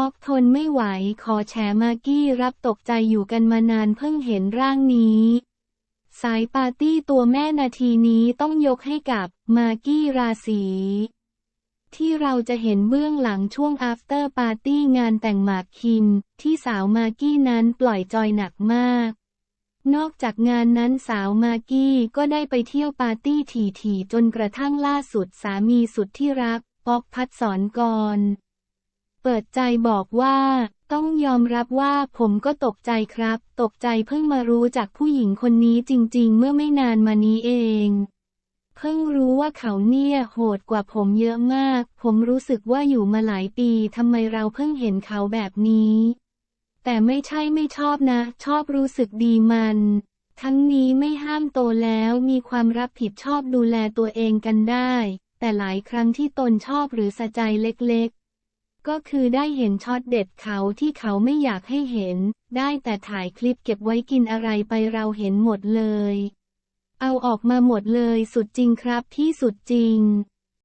ป๊อกทนไม่ไหวขอแฉมากกี้รับตกใจอยู่กันมานานเพิ่งเห็นร่างนี้ สายปาร์ตี้ตัวแม่นาทีนี้ต้องยกให้กับมากกี้ราศีที่เราจะเห็นเบื้องหลังช่วง after party งานแต่งหมากคิม ที่สาวมากกี้นั้นปล่อยจอยหนักมาก นอกจากงานนั้นสาวมากกี้ก็ได้ไปเที่ยวปาร์ตี้ถี่ๆจนกระทั่งล่าสุดสามีสุดที่รัก ป๊อกพัดสอนกร เปิดใจบอกว่า ต้องยอมรับว่าผมก็ตกใจครับ ตกใจเพิ่งมารู้จากผู้หญิงคนนี้จริง ๆ เมื่อไม่นานมานี้เอง เพิ่งรู้ว่าเขาเนี่ยโหดกว่าผมเยอะมาก ผมรู้สึกว่าอยู่มาหลายปีทำไมเราเพิ่งเห็นเขาแบบนี้ แต่ไม่ใช่ไม่ชอบนะ ชอบรู้สึกดีมันทั้งนี้ไม่ห้ามโตแล้วมีความรับผิดชอบดูแลตัวเองกันได้ แต่หลายครั้งที่ตนชอบหรือสะใจเล็กๆ ก็คือได้เห็นช็อตเด็ดเขาที่เขาไม่อยากให้เห็น ได้แต่ถ่ายคลิปเก็บไว้กินอะไรไปเราเห็นหมดเลย เอาออกมาหมดเลยสุดจริงครับที่สุดจริง